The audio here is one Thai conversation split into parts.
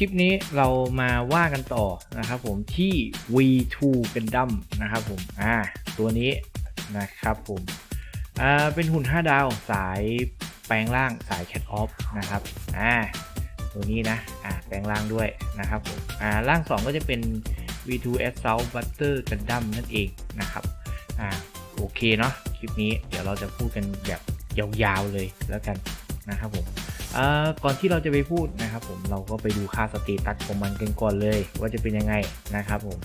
คลิปนี้เรามาว่ากันต่อนะครับผมที่ V2 Gundam นะครับผมอ่าตัวนี้นะครับผมอ่าเป็นหุ่น 5 ดาวสายแปลงร่างสาย Cat Off นะครับอ่าตัวนี้นะอ่าแปลงร่างด้วยนะครับผมอ่าร่าง 2 ก็จะเป็น V2 Assault Butter Gundam นั่นเองนะครับอ่าโอเคเนาะคลิปนี้เดี๋ยวเราจะพูดกันแบบยาวๆเลยแล้วกันนะครับผม ก่อนที่เราจะไปพูดนะครับผมเราก็ไปดูค่าสเตตัสของมันกันก่อนเลย ว่าจะเป็นยังไงนะครับผม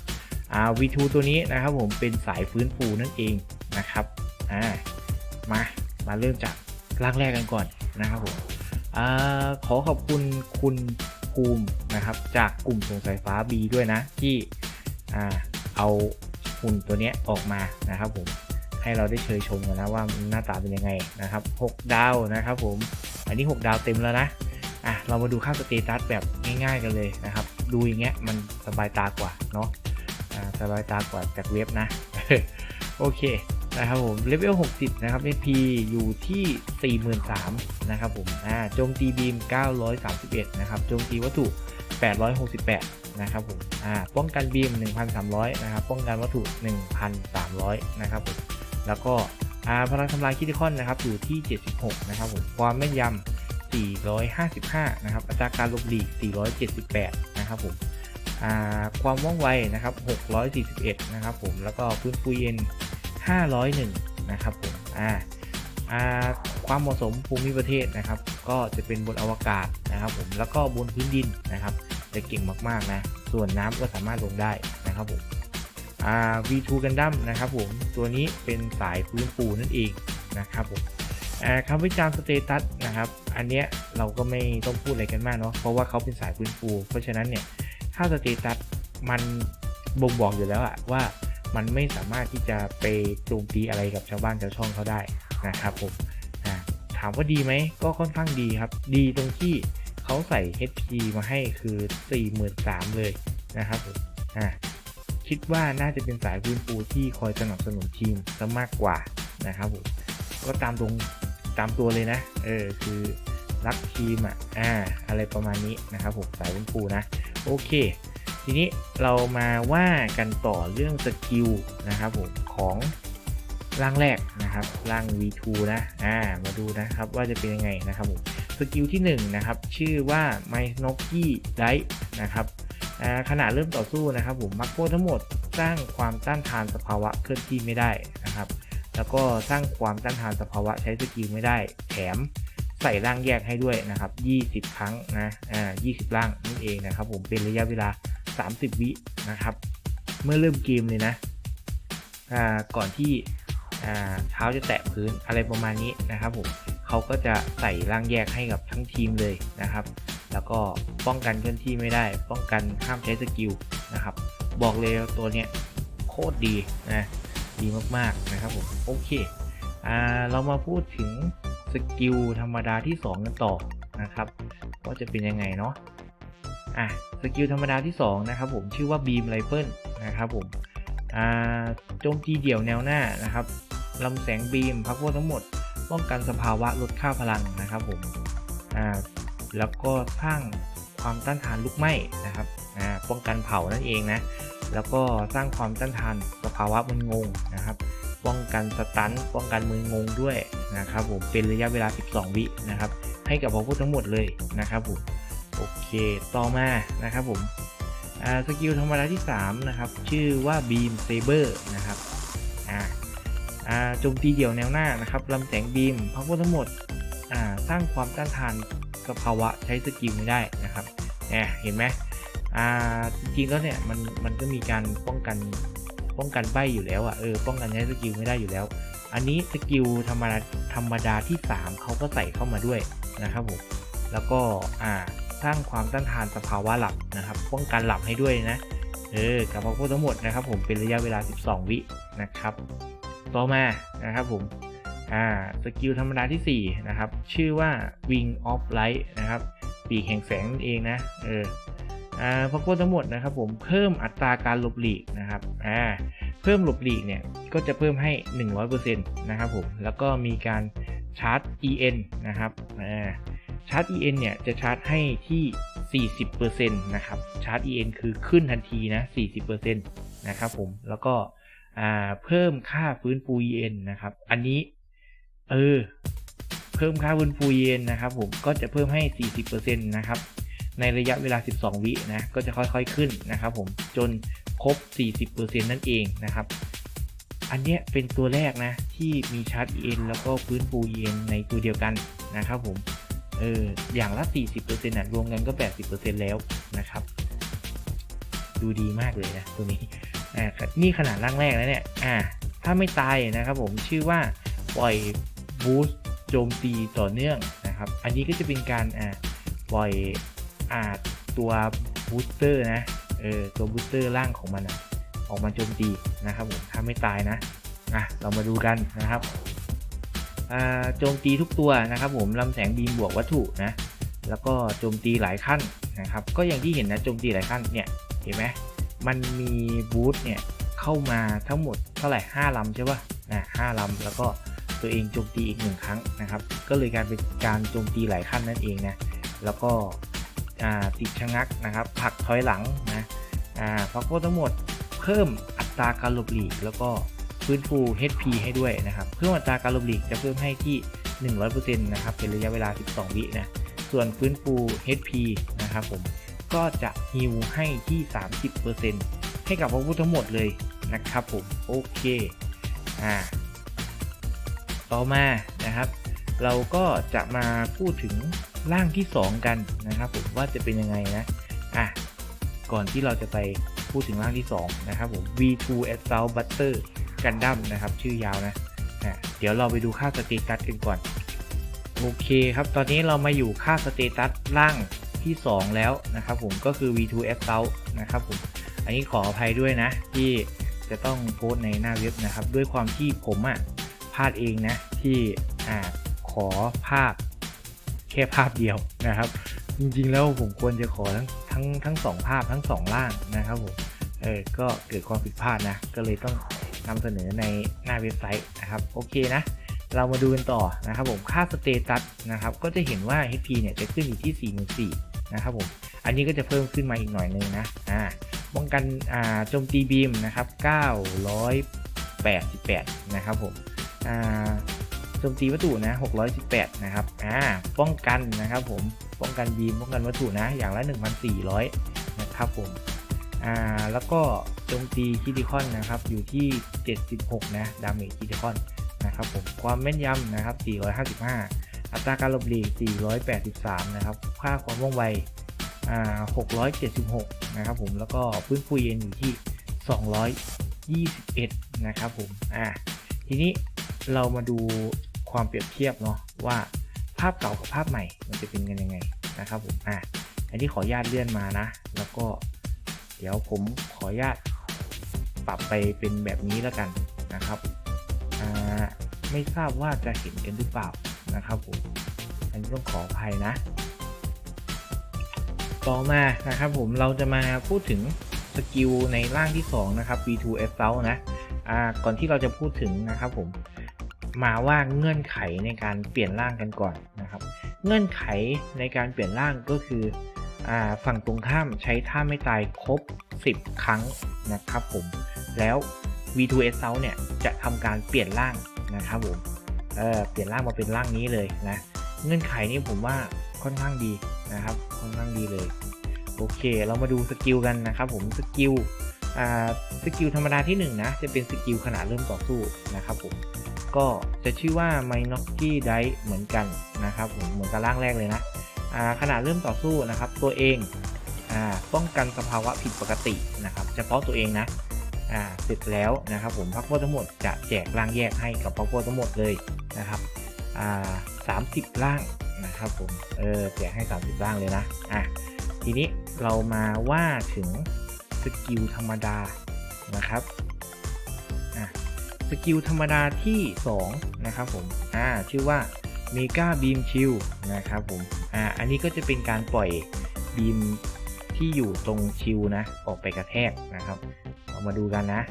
อ่า V2 ตัวนี้นะครับผมเป็นสายฟื้นฟูนั่นเองนะครับอ่ามามาเริ่มจากร่างแรกกันก่อนนะครับผมอขอขอบคุณคุณภูมินะครับ จากกลุ่มส่งสายฟ้า B ด้วยนะ ที่อเอาหุ่นตัวนี้ออกมานะครับผม ให้เราได้เชยชมกันนะว่าหน้าตาเป็นยังไงนะครับ 6 ดาวนะครับผม อันนี้ 6 ดาวเต็มแล้วนะอะเรามาดูค่าสเตตัสแบบง่ายๆกันเลยนะครับ ดูอย่างเงี้ยมันสบายตากว่าเนาะอ่าสบายตากว่าจากเว็บนะ โอเคนะครับผมเลเวล60 นะครับ SP อยู่ที่ 43,000นะครับผมอ่าโจมตีบีม 931 นะครับ โจมตีวัตถุ 868 นะครับผมอ่าป้องกันบีม 1,300 นะครับ ป้องกันวัตถุ 1,300 นะครับผม แล้วก็อาพลังทำลายคิติคอนนะครับอยู่ที่ 76 นะครับผมความแม่นยำ 455 นะครับอัตราการลบหลีก 478 นะครับผมความว่องไวนะครับ 641 นะครับผมแล้วก็พื้นฟูเย็น 501 นะครับผมอ่าความเหมาะสมภูมิประเทศนะครับ ก็จะเป็นบนอวกาศนะครับผมแล้วก็บนพื้นดินนะครับ จะเก่งมากๆนะ ส่วนน้ำก็สามารถลงได้นะครับผม V2 Gundam นะครับผมตัวนี้เป็นสายฟื้นฟูนั่นเองนะครับผมคำวิจารณ์สเตตัสนะครับ อันเนี้ยเราก็ไม่ต้องพูดอะไรกันมากเนาะเพราะว่าเขาเป็นสายฟื้นฟู เพราะฉะนั้นเนี่ยถ้าสเตตัสมันบ่งบอกอยู่แล้วอะว่ามันไม่สามารถที่จะไปโจมตีอะไรกับชาวบ้านชาวช่องเขาได้นะครับผมถามว่าดีไหมก็ค่อนข้างดีครับ ดีตรงที่เขาใส่ HP มาให้คือ 43,000เลยนะครับผมอ่า คิดว่าน่าจะเป็นสายฟื้นฟูที่คอยสนับสนุนทีมซะมากกว่านะครับผมก็ตามตรงตามตัวเลยนะ เออคือรักทีมอะอ่าอะไรประมาณนี้นะครับผมสายฟื้นฟูนะ โอเค ทีนี้เรามาว่ากันต่อเรื่องสกิลนะครับผมของร่างแรกนะครับร่าง V2 นะอ่ามาดูนะครับว่าจะเป็นยังไงนะครับผมสกิลที่1นะครับชื่อว่า m y n o k i d i นะครับ ขณะเริ่มต่อสู้นะครับผมมักโคทั้งหมดสร้างความต้านทานสภาวะเคลื่อนที่ไม่ได้นะครับ แล้วก็สร้างความต้านทานสภาวะใช้สกิลไม่ได้ แถมใส่ร่างแยกให้ด้วยนะครับ 20 ครั้งนะ อ่า 20 ร่างนั่นเองนะครับผม เป็นระยะเวลา 30 วินะครับ เมื่อเริ่มเกมเลยนะ อ่า ก่อนที่ อ่า เท้าจะแตะพื้นอะไรประมาณนี้นะครับผม เขาก็จะใส่ร่างแยกให้กับทั้งทีมเลยนะครับ แล้วก็ป้องกันเคลื่อนที่ไม่ได้ ป้องกันห้ามใช้สกิลนะครับ บอกเลยว่าตัวเนี้ยโคตรดีนะดีมากๆนะครับผมโอเคอ่าเรามาพูดถึงสกิลธรรมดาที่ 2 กันต่อนะครับว่าจะเป็นยังไงเนาะอะสกิลธรรมดาที่ 2 นะครับผมชื่อว่า Beam Rifle นะครับผมอ่าโจมตีเดี่ยวแนวหน้านะครับลำแสงบีมพักพวกทั้งหมด ป้องกันสภาวะลดค่าพลังนะครับผมอ่า แล้วก็สร้างความต้านทานลุกไหม้นะครับป้องกันเผานั่นเองนะแล้วก็สร้างความต้านทานสภาวะมึนงงนะครับ ป้องกันสตันป้องกันมึนงงด้วยนะครับผมเป็นระยะเวลา 12 วินะครับ ให้กับพวกทั้งหมดเลยนะครับผมโอเคต่อมานะครับผมสกิลธรรมดาที่ 3 นะครับ ชื่อว่า Beam Saber นะครับโจมตีเดี่ยวแนวหน้านะครับลำแสงบีมพักพวกทั้งหมดสร้างความต้านทาน สภาวะใช้สกิลไม่ได้นะครับเนี่ยเห็นไหมอ่าจริงๆแล้วเนี่ยมันมันก็มีการป้องกันป้องกันใบอยู่แล้วอะ่ะเออป้องกันใช้สกิลไม่ได้อยู่แล้ว อันนี้สกิลธรรมดาธรรมดาที่ 3เขาก็ใส่เข้ามาด้วยนะครับผมแล้วก็อ่าสร้างความต้านทานสภาวะหลับนะครับ ป้องกันหลับให้ด้วยนะเออกับพวกทั้งหมดนะครับผมเป็นระยะเวลา 12 วินะครับ ต่อมานะครับผม อ่าสกิลธรรมดาที่ 4 นะครับ ชื่อว่า Wing of Light นะครับ ปีกแห่งแสงนั่นเองนะ เอออ่าพอโค้ดทั้งหมดนะครับผมเพิ่มอัตราการหลบหลีกนะครับอ่าเพิ่มหลบหลีกเนี่ย ก็จะเพิ่มให้ 100%นะครับผม แล้วก็มีการชาร์จ EN นะครับอ่าชาร์จ EN เนี่ย จะชาร์จให้ที่ 40%นะครับ ชาร์จ EN คือขึ้นทันทีนะ 40%นะครับผม แล้วก็อาเพิ่มค่าฟื้นฟู EN นะครับ อันนี้ เออ เพิ่มค่าฟื้นฟู EN นนะครับผมก็จะเพิ่มให้ 40%นะครับ ในระยะเวลา 12 วินะ ก็จะค่อยๆขึ้นนะครับผม จนครบ 40%นั่นเองนะครับ อันเนี้ยเป็นตัวแรกนะ ที่มีชาร์จ EN แล้วก็ฟื้นฟู EN ในตัวเดียวกันนะครับผม เออ อย่างละ 40%นะรวมกันก็ 80%แล้วนะครับ ดูดีมากเลยนะตัวนี้ อ่า นี่ขนาดร่างแรกแล้วเนี่ย อ่า ถ้าไม่ตายนะครับผม ชื่อว่าปล่อย บูสต์โจมตีต่อเนื่องนะครับ อันนี้ก็จะเป็นการอ่าปล่อยอ่าตัวบูสเตอร์นะเออตัวบูสเตอร์ร่างของมันอะออกมาโจมตีนะครับผมถ้าไม่ตายนะอะเรามาดูกันนะครับอ่าโจมตีทุกตัวนะครับผมลำแสงบีมบวกวัตถุนะแล้วก็โจมตีหลายขั้นนะครับก็อย่างที่เห็นนะโจมตีหลายขั้นเนี่ยเห็นไหมมันมีบูสต์เนี่ยเข้ามาทั้งหมดเท่าไหร่5ลำใช่ปะ่ะห้าลำแล้วก็ ตัวเองโจมตีอีกหนึ่งครั้งนะครับ ก็เลยการเป็นการโจมตีหลายขั้นนั่นเองนะ แล้วก็ติดชะงักนะครับผลักถอยหลังนะพักโคทั้งหมดเพิ่มอัตราการหลบหลีก แล้วก็ฟื้นฟู HP ให้ด้วยนะครับ เพิ่มอัตราการหลบหลีกจะเพิ่มให้ที่ 100%นะครับเป็นระยะเวลา 12 วินะ ส่วนฟื้นฟู HP นะครับผมก็จะฮิวให้ที่ 30%ให้กับพวกผู้ทั้งหมดเลยนะครับผมโอเคอ่า ต่อมานะครับ เราก็จะมาพูดถึงร่างที่ 2 กันนะครับผมว่าจะเป็นยังไงนะอะก่อนที่เราจะไปพูดถึงร่างที่ 2 นะครับผม V2 Assault Butter Gundam นะครับ ชื่อยาวนะอะเดี๋ยวเราไปดูค่าสเตตัสกันก่อน โอเคครับ ตอนนี้เรามาอยู่ค่าสเตตัสร่างที่ 2 แล้วนะครับผมก็คือ V2 Assault นะครับผม อันนี้ขออภัยด้วยนะ ที่จะต้องโพสในหน้าเว็บนะครับ ด้วยความที่ผมอะ่ะ พลาดเองนะที่อ่าขอภาพแค่ภาพเดียวนะครับ จริงๆแล้วผมควรจะขอทั้งทั้งทั้งสองภาพทั้งสองล่างนะครับผมเออก็เกิดความผิดพลาดนะ ก็เลยต้องนำเสนอในหน้าเว็บไซต์นะครับ โอเคนะ เรามาดูกันต่อนะครับผมค่าสเตตัสนะครับ ก็จะเห็นว่า HP เนี่ยจะขึ้นอยู่ที่ 44นะครับผม อันนี้ก็จะเพิ่มขึ้นมาอีกหน่อยนึงนะอ่าป้องกันอ่าโจมตีบีมนะครับ 988 นะครับผม โจมตีวัตถุนะ 618 นะครับ อ่า ป้องกันนะครับผม ป้องกันบีมป้องกันวัตถุนะ อย่างละ 1,400 นะครับผม อ่า แล้วก็โจมตีคิติคอนนะครับ อยู่ที่ 76 นะ ดาเมจคิติคอนนะครับผม ความแม่นยำนะครับ 455 อัตราการหลบหลีก 483 นะครับ ค่าความว่องไว อ่า 676 นะครับผม แล้วก็พื้นฟูเย็นอยู่ที่ 221 นะครับผม อ่า ทีนี้ เรามาดูความเปรียบเทียบเนาะว่าภาพเก่ากับภาพใหม่มันจะเป็นกันยังไงนะครับผมอะอันนี้ขออนุญาตเลื่อนมานะ แล้วก็เดี๋ยวผมขออนุญาตปรับไปเป็นแบบนี้แล้วกันนะครับอ่าไม่ทราบว่าจะเห็นกันหรือเปล่านะครับผมอันนี้ต้องขออภัยนะ ต่อมานะครับผมเราจะมาพูดถึงสกิลในร่างที่2นะครับ V2 S o u t นะอ่าก่อนที่เราจะพูดถึงนะครับผม มาว่าเงื่อนไขในการเปลี่ยนร่างกันก่อนนะครับ เงื่อนไขในการเปลี่ยนร่างก็คืออฝั่งตรงข้ามใช้ท่าไม่ตายครบ 10 ครั้งนะครับผม แล้ว V2S South เนี่ยจะทำการเปลี่ยนร่างนะครับผมเเปลี่ยนร่างมาเป็นร่างนี้เลยนะ เงื่อนไขนี้ผมว่าค่อนข้างดีนะครับ ค่อนข้างดีเลย โอเค เรามาดูสกิลกันนะครับผม สกิลสกิลธรรมดาที่1นนะ จะเป็นสกิลขนาดเริ่มต่อสู้นะครับผม ก็จะชื่อว่า m i n o k i d i เหมือนกันนะครับผมเหมือนกับร่างแรกเลยนะขณะเริ่มต่อสู้นะครับ ตัวเองอป้องกันสภาวะผิดปกตินะครับ เฉพาะตัวเองนะเสร็จแล้วนะครับ ผมพักพวกทั้งหมดจะแจกร่างแยกให้กับพักพวกทั้งหมดเลยนะครับสามสิบร่างนะครับผมเออแจกให้ 30ร่างเลยนะอะทีนี้เรามาว่าถึงสกิลธรรมดานะครับ สกิลธรรมดาที่ 2 นะครับผม อ่า ชื่อว่า Mega Beam Shield นะครับผม อ่า อันนี้ก็จะเป็นการปล่อยบีมที่อยู่ตรงชิลนะ ออกไปกระแทกนะครับ เรามาดูกันนะ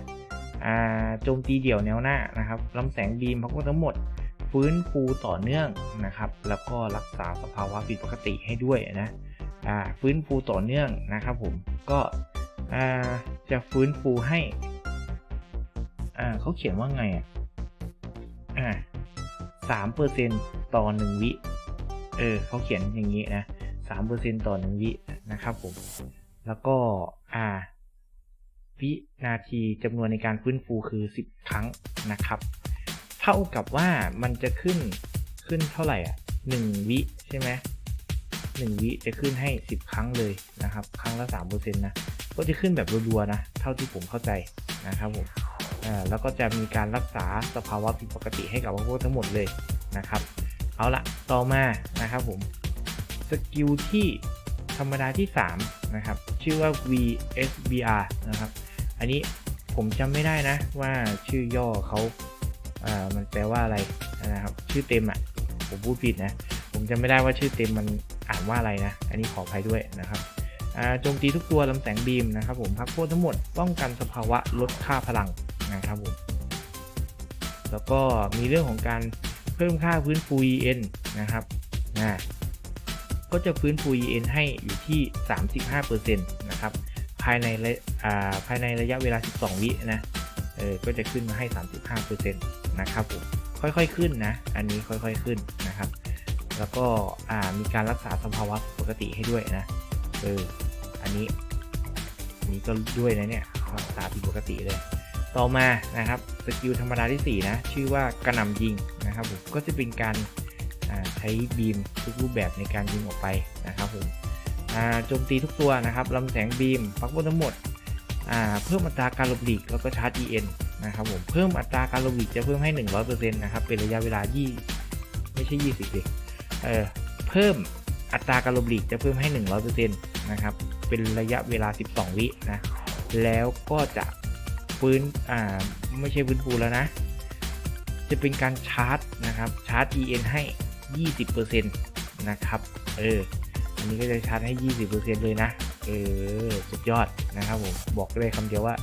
อ่า โจมตีเดี่ยวแนวหน้านะครับลำแสงบีมพักทั้งหมดฟื้นฟูต่อเนื่องนะครับ แล้วก็รักษาสภาวะผิดปกติให้ด้วยนะ อ่า ฟื้นฟูต่อเนื่องนะครับผม ก็ อ่า จะฟื้นฟูให้ เขาเขียนว่าไงอะอ่าสามเปอร์เซ็นต่อหนึ่งวิ เออเขาเขียนอย่างนี้นะสามเปอร์เซ็นต่อหนึ่งวินะครับผม แล้วก็อ่าวินาทีจำนวนในการฟื้นฟูคือ 10 ครั้งนะครับ เท่ากับว่ามันจะขึ้นขึ้นเท่าไหร่อะหนึ่งวิใช่ไหมหนึ่งวิจะขึ้นให้ 10 ครั้งเลยนะครับ ครั้งละ3%นะ ก็จะขึ้นแบบรัวๆนะ เท่าที่ผมเข้าใจนะครับผม แล้วก็จะมีการรักษาสภาวะผิดปกติให้กับพวกทั้งหมดเลยนะครับ เอาละต่อมานะครับผมสกิลที่ธรรมดาที่ 3 นะครับ ชื่อว่า VSBR นะครับ อันนี้ผมจำไม่ได้นะว่าชื่อย่อเขาอ่ามันแปลว่าอะไรนะครับ ชื่อเต็มอะ่ะ ผมพูดผิดนะ ผมจำไม่ได้ว่าชื่อเต็มมันอ่านว่าอะไรนะ อันนี้ขออภัยด้วยนะครับโจมตีทุกตัวลำแสงบีมนะครับผมพักโทษทั้งหมดป้องกันสภาวะลดค่าพลัง นะครับผม แล้วก็มีเรื่องของการเพิ่มค่าฟื้นฟู EN นะครับนะก็จะฟื้นฟู EN ให้อยู่ที่ 35%นะครับภายในภายในระยะเวลา 12 วินะเออก็จะขึ้นมาให้ 35%นะครับผมค่อยๆขึ้นนะ อันนี้ค่อยๆขึ้นนะครับ แล้วก็มีการรักษาสภาวะปกติให้ด้วยนะเอออันนี้อันนี้ก็ด้วยนะเนี่ยรักษาผิดปกติเลย ต่อมานะครับสกิลธรรมดาที่ 4 นะ ชื่อว่ากระหน่ำยิงนะครับผมก็จะเป็นการใช้บีมทุกรูปแบบในการยิงออกไปนะครับผมโจมตีทุกตัวนะครับลำแสงบีมพักบนทั้งหมดเพิ่มอัตราการหลบหลีกแล้วก็ชาร์จ EN นะครับผมเพิ่มอัตราการหลบหลีกจะเพิ่มให้ 100%นะครับเป็นระยะเวลา 20 ไม่ใช่ 20ดิเออเพิ่มอัตราการหลบหลีกจะเพิ่มให้ 100%นะครับเป็นระยะเวลา 12 วินะแล้วก็จะ ฟื้นอ่าไม่ใช่ฟื้นฟูแล้วนะ จะเป็นการชาร์จนะครับชาร์จ EN ให้ 20%นะครับเอออันนี้ก็จะชาร์จให้ 20%เลยนะเออสุดยอดนะครับผมบอกเลยคำเดียวว่า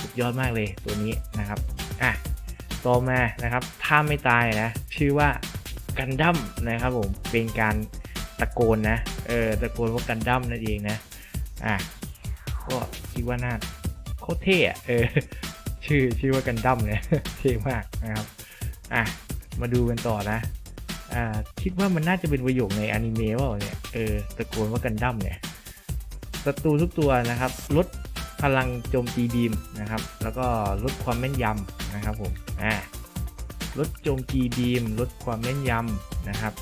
สุดยอดมากเลยตัวนี้นะครับอะต่อมานะครับถ้าไม่ตายนะชื่อว่ากันดั้มนะครับผมเป็นการตะโกนนะเออตะโกนว่ากันดั้มนั่นเองนะอะก็คิดว่าน่า คตรเท่เออชื่อชื่อว่ากันดั้มเนี่ยเท่มากนะครับอะมาดูกันต่อนะอ่าคิดว่ามันน่าจะเป็นประโยคในอนิเมะว่าเนี่ยเออตะโกนว่ากันดั้มเนี่ยศัตรูทุกตัวนะครับลดพลังโจมตีบีมนะครับ แล้วก็ลดความแม่นยำนะครับผมอ่าลดโจมตีบีม ลดความแม่นยำนะครับ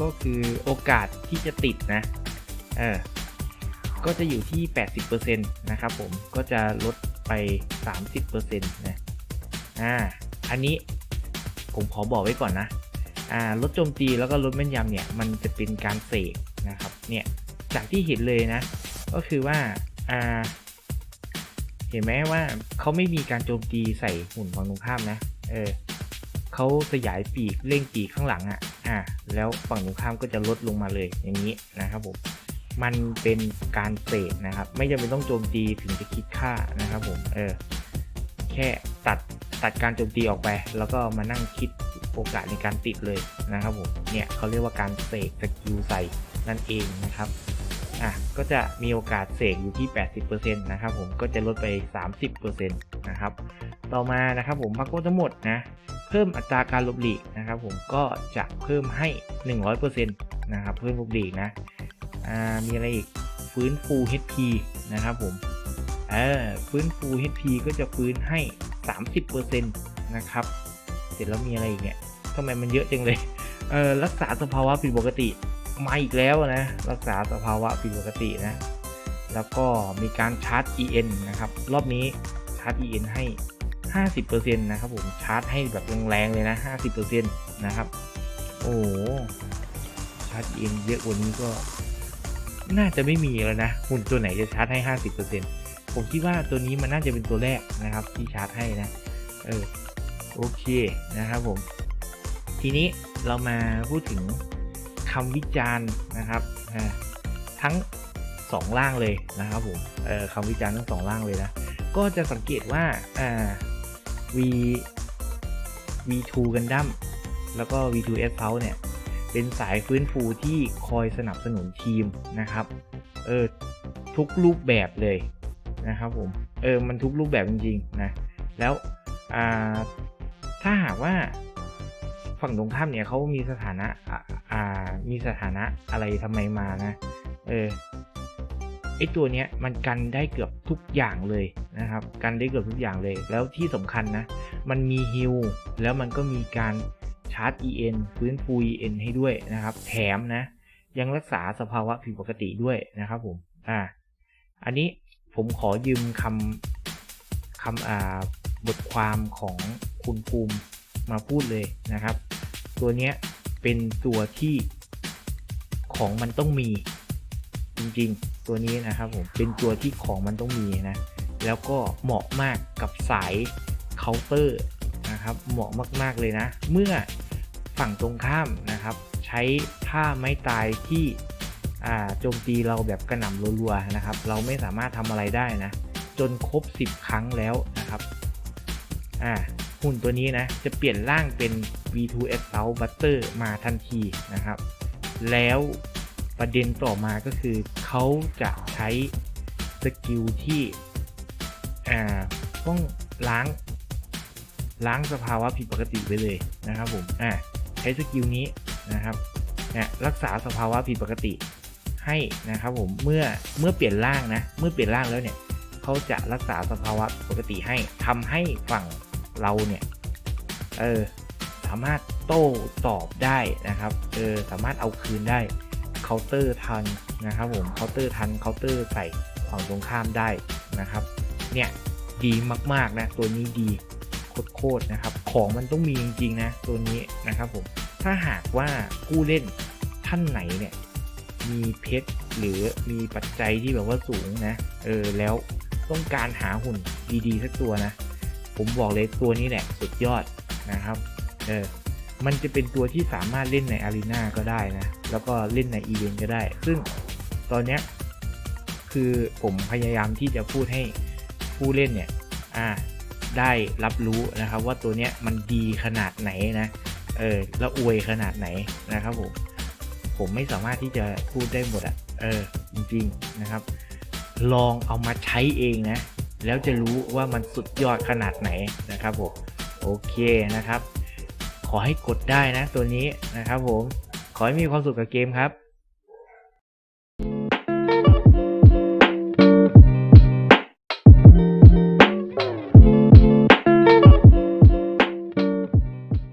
ก็คือโอกาสที่จะติดนะเออ ก็จะอยู่ที่ 80%นะครับผมก็จะลดไป 30%นะอ่าอันนี้ผมขอบอกไว้ก่อนนะอ่าลดโจมตีแล้วก็ลดแม่นยำเนี่ยมันจะเป็นการเสกนะครับเนี่ยจากที่เห็นเลยนะ ก็คือว่าอ่าเห็นไหมว่าเขาไม่มีการโจมตีใส่หุ่นฝั่งตรงข้ามนะเออเขาสยายปีกเร่งปีกข้างหลังอะ่ะอ่าแล้วฝั่งตรงข้ามก็จะลดลงมาเลยอย่างนี้นะครับผม มันเป็นการเสกนะครับ ไม่จำเป็นต้องโจมตีถึงจะคิดค่านะครับผมเออแค่ตัดตัดการโจมตีออกไป แล้วก็มานั่งคิดโอกาสในการติดเลยนะครับผมเนี่ยเขาเรียกว่าการเสกสกิลใส่นั่นเองนะครับอะก็จะมีโอกาสเสกอยู่ที่ 80%นะครับผมก็จะลดไป 30%นะครับต่อมานะครับผมพักโคทั้งหมดนะเพิ่มอัตราการลบหลีกนะครับผมก็จะเพิ่มให้ 100%นะครับเพิ่มลบหลีกนะ อ่ามีอะไรอีกฟื้นฟู HP นะครับผมเออฟื้นฟู HP ก็จะฟื้นให้ 30%นะครับ เสร็จแล้วมีอะไรอีกเนี่ยทำไมมันเยอะจังเลยเออรักษาสภาวะผิดปกติมาอีกแล้วนะ รักษาสภาวะผิดปกตินะ แล้วก็มีการชาร์จ EN นะครับ รอบนี้ชาร์จ EN ให้ 50%นะครับผม ชาร์จให้แบบแรงๆเลยนะ 50%นะครับ โอ้ชาร์จ EN เยอะกว่านี้ก็ น่าจะไม่มีแล้วนะหุ่นตัวไหนจะชาร์จให้ 50%ผมคิดว่าตัวนี้มันน่าจะเป็นตัวแรกนะครับที่ชาร์จให้นะ เออโอเคนะครับผม ทีนี้เรามาพูดถึงคำวิจารณ์นะครับทั้งสองล่างเลยนะครับผมออคำวิจารณ์ทั้งสองล่างเลยนะ ก็จะสังเกตว่าอ่า V V2 Gundam แล้วก็ V2 S Pulse เนี่ย เป็นสายฟื้นฟูที่คอยสนับสนุนทีมนะครับเออทุกรูปแบบเลยนะครับผมเออมันทุกรูปแบบจริงๆนะแล้วอ่าถ้าหากว่าฝั่งตรงข้ามเนี่ยเขามีสถานะอ่าอ่ามีสถานะอะไรทำไมมานะเออไอตัวเนี้ยมันกันได้เกือบทุกอย่างเลยนะครับกันได้เกือบทุกอย่างเลย แล้วที่สำคัญนะมันมีฮิลแล้วมันก็มีการ ชาร์จ EN ฟื้นฟู EN ให้ด้วยนะครับ แถมนะ ยังรักษาสภาวะผิดปกติด้วยนะครับผม อ่า อันนี้ผมขอยืมคำคำอ่าบทความของคุณภูมิมาพูดเลยนะครับ ตัวเนี้ยเป็นตัวที่ของมันต้องมีจริงๆ ตัวนี้นะครับผมเป็นตัวที่ของมันต้องมีนะ แล้วก็เหมาะมากกับสายเคาน์เตอร์นะครับ เหมาะมากๆเลยนะ เมื่อ ฝั่งตรงข้ามนะครับ ใช้ท่าไม้ตายที่โจมตีเราแบบกระหน่ำรัวๆนะครับ เราไม่สามารถทำอะไรได้นะ จนครบ 10 ครั้งแล้วนะครับหุ่นตัวนี้นะ จะเปลี่ยนร่างเป็น V2S South Butter มาทันทีนะครับ แล้วประเด็นต่อมาก็คือเขาจะใช้สกิลที่ต้องล้างล้างสภาวะผิดปกติไปเลยนะครับผม อ่า ช้สกิลนี้นะครับเนี่ยรักษาสภาวะผิดปกติให้นะครับผมเมื่อเมื่อเปลี่ยนร่างนะเมื่อเปลี่ยนร่างแล้วเนี่ยเขาจะรักษาสภาวะปกติให้ทำให้ฝั่งเราเนี่ยเออสามารถโต้ตอบได้นะครับเออสามารถเอาคืนได้เคาน์เตอร์ทันนะครับผมเคาน์เตอร์ทันเคาน์เตอร์ใส่ฝั่งตรงข้ามได้นะครับ เนี่ยดีมากๆนะตัวนี้ดีโคตรๆนะครับ ของมันต้องมีจริงๆนะตัวนี้นะครับผมถ้าหากว่าผู้เล่นท่านไหนเนี่ยมีเพชรหรือมีปัจจัยที่แบบว่าสูงนะเออแล้วต้องการหาหุ่นดีๆสักตัวนะ ผมบอกเลยตัวนี้แหละสุดยอดนะครับเออมันจะเป็นตัวที่สามารถเล่นในอารีนาก็ได้นะ แล้วก็เล่นในอีเวนต์ก็ได้ ซึ่งตอนเนี้ยคือผมพยายามที่จะพูดให้ผู้เล่นเนี่ย อ่า ได้รับรู้นะครับ ว่าตัวเนี้ยมันดีขนาดไหนนะเออแล้วอวยขนาดไหนนะครับผมผมไม่สามารถที่จะพูดได้หมดอะเออจริงๆนะครับ ลองเอามาใช้เองนะ แล้วจะรู้ว่ามันสุดยอดขนาดไหนนะครับผมโอเคนะครับ ขอให้กดได้นะตัวนี้นะครับผมขอให้มีความสุขกับเกมครับ